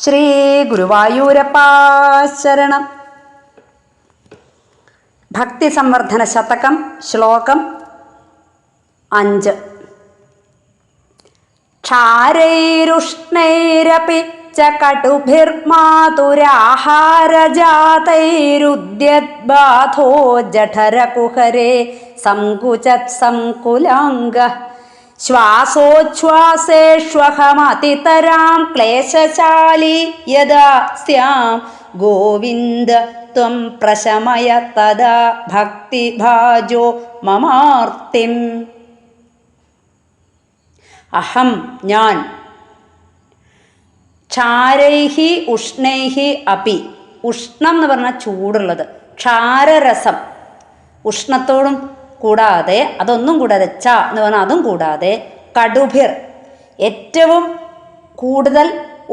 ശ്രീ ഗുരുവായൂരപ്പ ശരണം. ഭക്തി സംവർദ്ധന ശതകം ശ്ലോകം അഞ്ച്. ക്ഷാരൈരുഷ്ണൈരപി ച കടുഭിർമാതുരാഹാരജാതൈരുദ്യദ്ബാധോ ജഠരകുഹരെ സങ്കുചത് സങ്കുലാംഗ ശ്വാസോച്ഛ്വാസേഷ്വഹമതിതരാം ക്ലേശശാലി യദാ സ്യാം. ഗോവിന്ദ ത്വം പ്രശമയ തദാ ഭക്തിഭാജോ മമാർത്തിം. അഹം ഞാൻ. ക്ഷാരൈഹി ഉഷ്ണൈഹി അപി. ഉഷ്ണം എന്ന് പറഞ്ഞാൽ ചൂടുള്ളത്. ക്ഷാരരസം. ഉഷ്ണത്തോടും കൂടാതെ അതൊന്നും കൂടാതെ ച എന്ന് പറഞ്ഞാൽ അതും കൂടാതെ കടുഭിർ. ഏറ്റവും കൂടുതൽ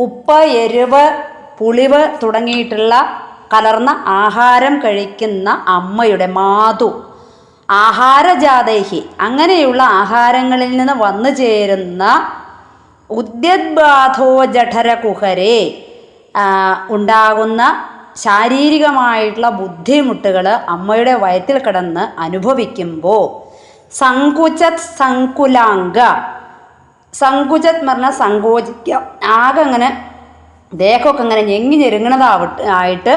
ഉപ്പ് എരിവ് പുളിവ് തുടങ്ങിയിട്ടുള്ള കലർന്ന ആഹാരം കഴിക്കുന്ന അമ്മയുടെ മാതു ആഹാരജാതേഹി. അങ്ങനെയുള്ള ആഹാരങ്ങളിൽ നിന്ന് വന്നു ചേരുന്ന ഉദ്യദ്ബാധോ ജഠര കുഹരെ ഉണ്ടാകുന്ന ശാരീരികമായിട്ടുള്ള ബുദ്ധിമുട്ടുകൾ അമ്മയുടെ വയറ്റിൽ കിടന്ന് അനുഭവിക്കുമ്പോൾ സങ്കുചത് സങ്കുലാംഗ. സങ്കുചത് എന്ന് പറഞ്ഞാൽ സങ്കോചിക്കുക ആകെ അങ്ങനെ ദേഹമൊക്കെ അങ്ങനെ ഞെങ്ങി ഞെരുങ്ങണതാവട്ട് ആയിട്ട്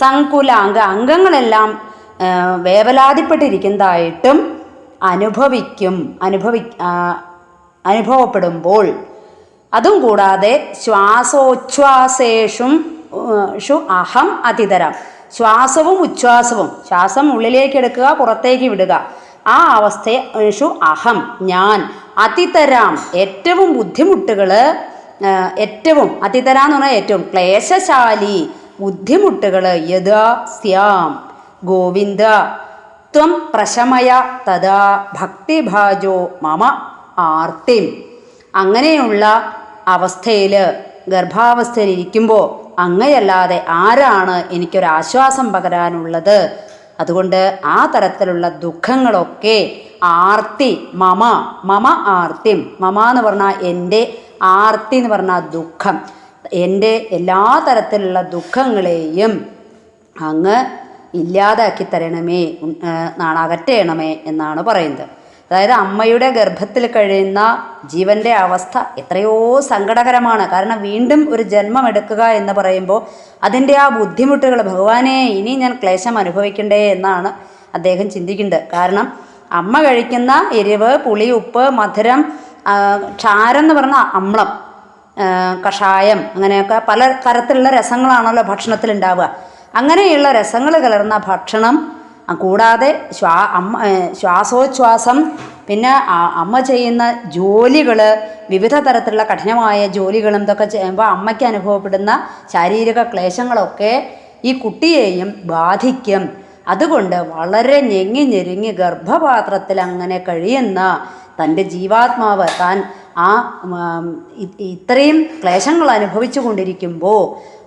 സങ്കുലാംഗ. അംഗങ്ങളെല്ലാം വേവലാതിപ്പെട്ടിരിക്കുന്നതായിട്ടും അനുഭവിക്കും. അനുഭവി അനുഭവപ്പെടുമ്പോൾ. അതും കൂടാതെ ശ്വാസോച്ഛ്വാസേഷും ഷു അഹം അതിതരം. ശ്വാസവും ഉച്ഛ്വാസവും. ശ്വാസം ഉള്ളിലേക്ക് എടുക്കുക പുറത്തേക്ക് വിടുക. ആ അവസ്ഥയെ ഷു അഹം ഞാൻ. അതിതരാം. ഏറ്റവും ബുദ്ധിമുട്ടുകൾ ഏറ്റവും അതിതര എന്ന് പറഞ്ഞാൽ ഏറ്റവും ക്ലേശശാലി ബുദ്ധിമുട്ടുകൾ യഥാ സ്യാം ഗോവിന്ദ ത്വം പ്രശമയ തഥാ ഭക്തിഭാജോ മമ ആർത്തിം. അങ്ങനെയുള്ള അവസ്ഥയിൽ ഗർഭാവസ്ഥയിൽ ഇരിക്കുമ്പോൾ അങ്ങയല്ലാതെ ആരാണ് എനിക്കൊരാശ്വാസം പകരാനുള്ളത്? അതുകൊണ്ട് ആ തരത്തിലുള്ള ദുഃഖങ്ങളൊക്കെ ആർത്തി മമ മമ ആർത്തിം മമ എന്ന് പറഞ്ഞാൽ എന്റെ ആർത്തി എന്ന് പറഞ്ഞാൽ ദുഃഖം. എന്റെ എല്ലാ തരത്തിലുള്ള ദുഃഖങ്ങളെയും അങ്ങ് ഇല്ലാതാക്കി തരണമേ അകറ്റണമേ എന്നാണ് പറയുന്നത്. അതായത് അമ്മയുടെ ഗർഭത്തിൽ കഴിയുന്ന ജീവന്റെ അവസ്ഥ എത്രയോ സങ്കടകരമാണ്. കാരണം വീണ്ടും ഒരു ജന്മം എടുക്കുക എന്ന് പറയുമ്പോൾ അതിന്റെ ആ ബുദ്ധിമുട്ടുകൾ ഭഗവാനെ ഇനി ഞാൻ ക്ലേശം അനുഭവിക്കണ്ടേ എന്നാണ് അദ്ദേഹം ചിന്തിക്കുന്നത്. കാരണം അമ്മ കഴിക്കുന്ന എരിവ് പുളി ഉപ്പ് മധുരം ക്ഷാരം എന്ന് പറഞ്ഞ അമ്ലം കഷായം അങ്ങനെയൊക്കെ പല തരത്തിലുള്ള രസങ്ങളാണല്ലോ ഭക്ഷണത്തിൽ ഉണ്ടാവുക. അങ്ങനെയുള്ള രസങ്ങൾ കലർന്ന ഭക്ഷണം കൂടാതെ ശ്വാ അമ്മ ശ്വാസോച്ഛ്വാസം പിന്നെ അമ്മ ചെയ്യുന്ന ജോലികൾ വിവിധ തരത്തിലുള്ള കഠിനമായ ജോലികളും ഇതൊക്കെ ചെയ്യുമ്പോൾ അമ്മയ്ക്ക് അനുഭവപ്പെടുന്ന ശാരീരിക ക്ലേശങ്ങളൊക്കെ ഈ കുട്ടിയെയും ബാധിക്കും. അതുകൊണ്ട് വളരെ ഞെങ്ങി ഞെരുങ്ങി ഗർഭപാത്രത്തിൽ അങ്ങനെ കഴിയുന്ന തന്റെ ജീവാത്മാവ് താൻ ആ ഇത്രയും ക്ലേശങ്ങൾ അനുഭവിച്ചു കൊണ്ടിരിക്കുമ്പോൾ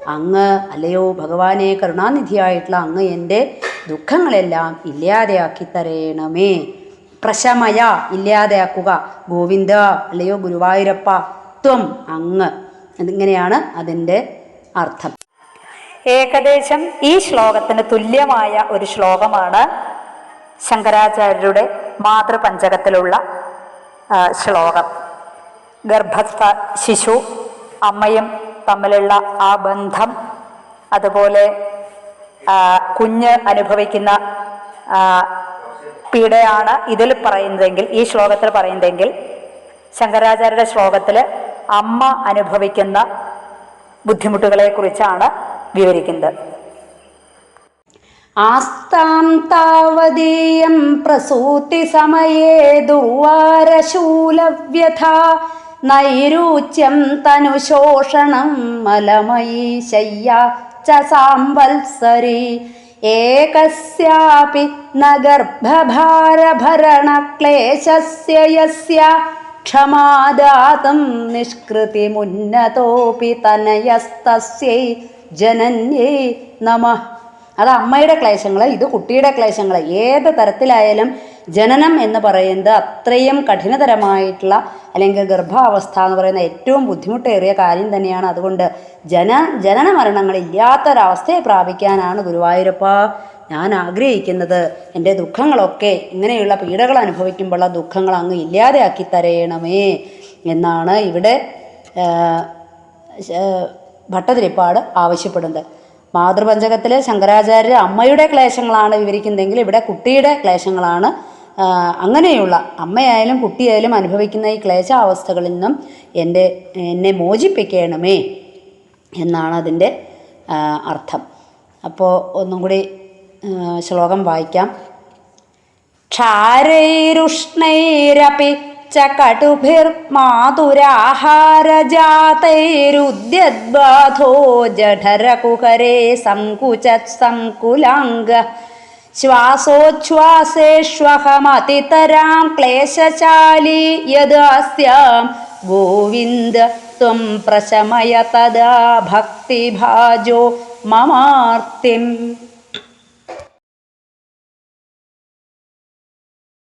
അങ്ങ് അല്ലയോ ഭഗവാനെ കരുണാനിധിയായിട്ടുള്ള അങ്ങ് എന്റെ ദുഃഖങ്ങളെല്ലാം ഇല്ലാതെയാക്കി തരേണമേ. പ്രശമയ ഇല്ലാതെയാക്കുക. ഗോവിന്ദ അല്ലയോ ഗുരുവായൂരപ്പ ത്വം അങ്ങ്. എന്നിങ്ങനെയാണ് അതിന്റെ അർത്ഥം. ഏകദേശം ഈ ശ്ലോകത്തിന് തുല്യമായ ഒരു ശ്ലോകമാണ് ശങ്കരാചാര്യരുടെ മാതൃപഞ്ചകത്തിലുള്ള ശ്ലോകം. ഗർഭസ്ഥ ശിശു അമ്മയും തമ്മിലുള്ള ആ ബന്ധം അതുപോലെ കുഞ്ഞ് അനുഭവിക്കുന്ന പീഡയാണ് ഇതിൽ പറയുന്നതെങ്കിൽ ഈ ശ്ലോകത്തിൽ പറയുന്നതെങ്കിൽ ശങ്കരാചാര്യരുടെ ശ്ലോകത്തിൽ അമ്മ അനുഭവിക്കുന്ന ബുദ്ധിമുട്ടുകളെ കുറിച്ചാണ് വിവരിക്കുന്നത്. ആസ്താം താവതീയം പ്രസൂതി സമയേ ദുർവാരശൂലവ്യഥ നൈരൂച്യം തനുശോഷണം മലമയീ ശയ്യ സാംവത്സരി ഏകസ്യാപി ന ഗർഭഭാരഭരണക്ലേശസ്യ യസ്യ ക്ഷമാദാതം നിഷ്കൃതിമുന്നതോപി തനയസ്തസ്യൈ ജനന്യൈ നമ. അത് അമ്മയുടെ ക്ലേശങ്ങൾ ഇത് കുട്ടിയുടെ ക്ലേശങ്ങൾ ഏത് തരത്തിലായാലും ജനനം എന്ന് പറയുന്നത് അത്രയും കഠിനതരമായിട്ടുള്ള അല്ലെങ്കിൽ ഗർഭാവസ്ഥ എന്ന് പറയുന്ന ഏറ്റവും ബുദ്ധിമുട്ടേറിയ കാര്യം തന്നെയാണ്. അതുകൊണ്ട് ജന ജനന മരണങ്ങൾ മരണങ്ങളില്ലാത്തൊരവസ്ഥയെ പ്രാപിക്കാനാണ് ഗുരുവായൂരപ്പ ഞാൻ ആഗ്രഹിക്കുന്നത്. എന്റെ ദുഃഖങ്ങളൊക്കെ ഇങ്ങനെയുള്ള പീഡകൾ അനുഭവിക്കുമ്പോഴുള്ള ദുഃഖങ്ങൾ അങ്ങ് ഇല്ലാതെയാക്കി തരയണമേ എന്നാണ് ഇവിടെ ഭട്ടതിരിപ്പാട് ആവശ്യപ്പെടുന്നത്. മാതൃപഞ്ചകത്തിലെ ശങ്കരാചാര്യർ അമ്മയുടെ ക്ലേശങ്ങളാണ് വിവരിക്കുന്നതെങ്കിൽ ഇവിടെ കുട്ടിയുടെ ക്ലേശങ്ങളാണ് അങ്ങനെയുള്ള അമ്മയായാലും കുട്ടിയായാലും അനുഭവിക്കുന്ന ഈ ക്ലേശാവസ്ഥകളിൽ നിന്നും എൻ്റെ എന്നെ മോചിപ്പിക്കണമേ എന്നാണ് അതിൻ്റെ ആ, അർത്ഥം അപ്പോൾ ഒന്നും കൂടി ആ, ശ്ലോകം വായിക്കാം क्षारैरुष्णैरपि च कटुभिर्मातुराहारजातैरुद्यद्बाधो जठरकुहरे सङ्कुचत् सङ्कुलाङ्ग श्वासोच्छ्वासेष्वहमतितरां क्लेशशाली यदास्यां गोविन्द त्वं प्रशमय तदा भक्तिभाजो ममार्तिम्